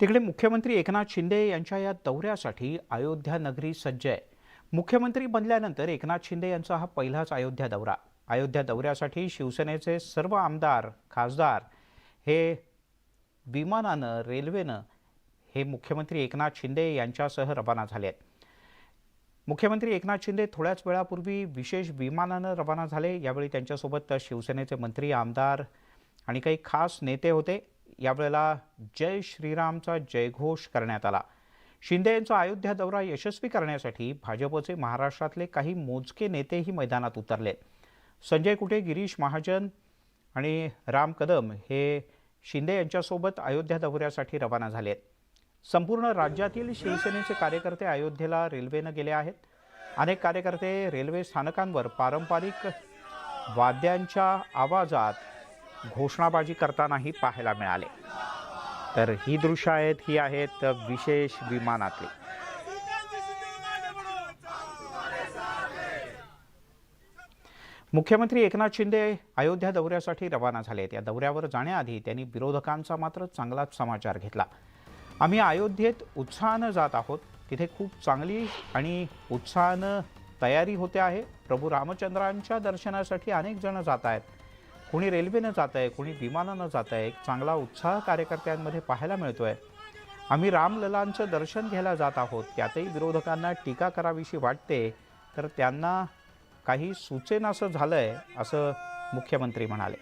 तिकडे मुख्यमंत्री एकनाथ शिंदे यांच्या या दौऱ्यासाठी अयोध्या नगरी सज्ज आहे. मुख्यमंत्री बनल्यानंतर एकनाथ शिंदे यांचा हा पहिलाच अयोध्या दौरा. अयोध्या दौऱ्यासाठी शिवसेनेचे सर्व आमदार खासदार हे विमानानं रेल्वेनं हे मुख्यमंत्री एकनाथ शिंदे यांच्यासह रवाना झाले आहेत. मुख्यमंत्री एकनाथ शिंदे थोड्याच वेळापूर्वी विशेष विमानानं रवाना झाले. यावेळी त्यांच्यासोबत शिवसेनेचे मंत्री आमदार आणि काही खास नेते होते. यावेळेला जय श्रीरामचा जयघोष करण्यात आला. शिंदे यांचा अयोध्या दौरा यशस्वी करण्यासाठी भाजपचे महाराष्ट्रातले काही मोजके नेतेही मैदानात उतरले. संजय कुटे गिरीश महाजन आणि राम कदम हे शिंदे यांच्यासोबत अयोध्या दौऱ्यासाठी रवाना झाले आहेत. संपूर्ण राज्यातील शिवसेनेचे कार्यकर्ते अयोध्येला रेल्वेनं गेले आहेत. अनेक कार्यकर्ते रेल्वे स्थानकांवर पारंपरिक वाद्यांच्या आवाजात घोषणाबाजी करतानाही पाहायला मिळाले. तर ही दृश्य आहेत ही आहेत विशेष विमानातली. मुख्यमंत्री एकनाथ शिंदे अयोध्या दौऱ्यासाठी रवाना झाले आहेत या दौऱ्यावर जाण्याआधी त्यांनी विरोधकांचा मात्र चांगलाच समाचार घेतला. आम्ही अयोध्येत उत्साहानं जात आहोत. तिथे खूप चांगली आणि उत्साहानं तयारी होते आहे. प्रभू रामचंद्रांच्या दर्शनासाठी अनेक जण जात आहेत. कुणी रेल्वेनं जात आहे कुणी विमानानं जात आहे एक चांगला उत्साह कार्यकर्त्यांमध्ये पाहायला मिळतो आहे आम्ही रामललांचं दर्शन घ्यायला जात आहोत. त्यातही विरोधकांना टीका करावीशी वाटते. तर त्यांना काही सुचेनासं आहे असं मुख्यमंत्री म्हणाले.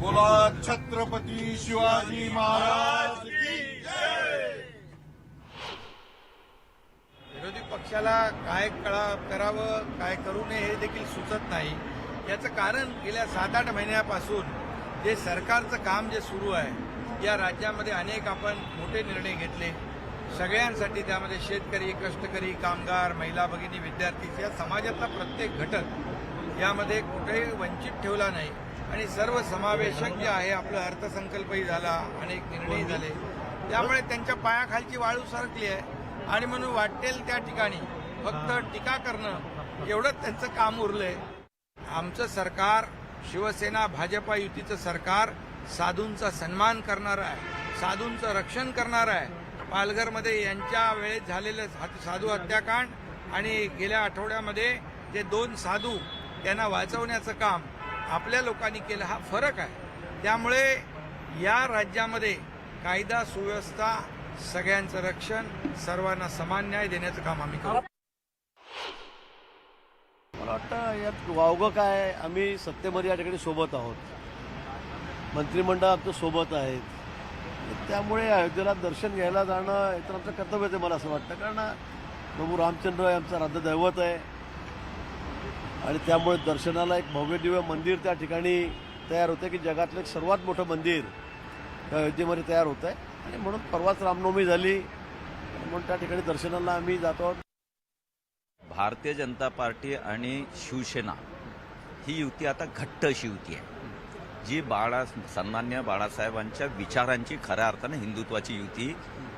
बोला छत्रपती शिवाजी महाराज की जय विरोधी पक्षाला काय कळा करावं काय करू नये हे देखील सुचत नाही. याचं कारण गेल्या सात आठ महिन्यापासून जे सरकारचं काम जे सुरू आहे या राज्यामध्ये अनेक आपण मोठे निर्णय घेतले. सगळ्यांसाठी त्यामध्ये शेतकरी कष्टकरी कामगार महिला भगिनी विद्यार्थी या समाजातला प्रत्येक घटक यामध्ये कुठेही वंचित ठेवला नाही. आणि सर्व समावेशक जे आहे आपलं अर्थसंकल्पही झाला अनेक निर्णय झाले. त्यामुळे त्यांच्या पायाखालची वाळू सरकली आहे. आणि म्हणून वाटेल त्या ठिकाणी. फक्त टीका करणं एवढंच त्यांचं काम उरलंय. आमचं सरकार शिवसेना भाजपा युतीचं सरकार साधूंचा सन्मान करणार आहे साधूंचं रक्षण करणार आहे. पालघरमध्ये यांच्या वेळेत झालेलं साधू हत्याकांड आणि गेल्या आठवड्यामध्ये जे दोन साधू त्यांना वाचवण्याचं काम आपल्या लोकांनी केलं हा फरक आहे. त्यामुळे या राज्यामध्ये कायदा सुव्यवस्था सगळ्यांचं रक्षण सर्वांना समान न्याय देण्याचं काम आम्ही करू. मला वाटतं यात वावगं काय आम्ही सत्तेमध्ये या ठिकाणी सोबत आहोत. मंत्रिमंडळ आमचं सोबत आहेत. त्यामुळे अयोध्येला दर्शन घ्यायला जाणं हे तर आमचं कर्तव्य आहे मला असं वाटतं. कारण प्रभू रामचंद्र हे आमचं राज्य आहे. आणि त्यामुळे दर्शनाला एक भव्य दिव्य मंदिर त्या ठिकाणी तयार होतं की जगातलं एक सर्वात मोठं मंदिर त्या अयोध्येमध्ये तयार होतं आहे आणि म्हणून परवाच रामनवमी झाली. म्हणून त्या ठिकाणी दर्शनाला आम्ही जातो भारतीय जनता पार्टी आणि शिवसेना ही युती आता घट्ट अशी युती आहे. जी बाळा सन्मान्य बाळासाहेबांच्या विचारांची खऱ्या अर्थानं हिंदुत्वाची युती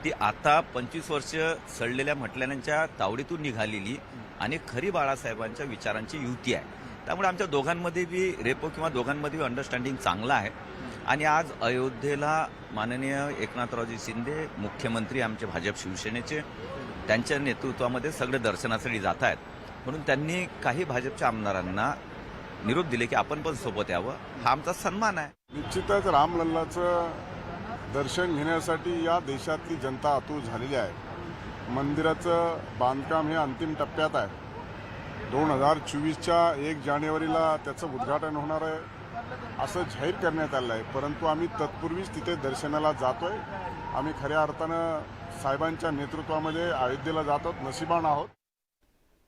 ती आता पंचवीस वर्ष सडलेल्या म्हटल्याच्या तावडीतून निघालेली आणि खरी बाळासाहेबांच्या विचारांची युती आहे. त्यामुळे आमच्या दोघांमध्ये बी रेपो किंवा दोघांमध्ये बी अंडरस्टँडिंग चांगलं आहे. आणि आज अयोध्येला माननीय एकनाथरावजी शिंदे मुख्यमंत्री आमचे भाजप शिवसेनेचे त्यांच्या नेतृत्वामध्ये सगळे दर्शनासाठी जात आहेत. म्हणून त्यांनी काही भाजपच्या आमदारांना निरोप दिले की आपण पण सोबत यावं. हा आमचा सन्मान आहे. निश्चितच रामलल्लाचं दर्शन घेण्यासाठी या देशातली जनता आतुर झालेली आहे. मंदिराचं बांधकाम हे अंतिम टप्प्यात आहे. दोन हजार चोवीसच्या एक जानेवारीला त्याचं उद्घाटन होणार आहे. असं जाहीर करण्यात आलं आहे. परंतु आम्ही तत्पूर्वीच तिथे दर्शनाला जातोय. आम्ही खऱ्या अर्थानं साहेबांच्या नेतृत्वामध्ये अयोध्येला जातो नशिबान आहोत.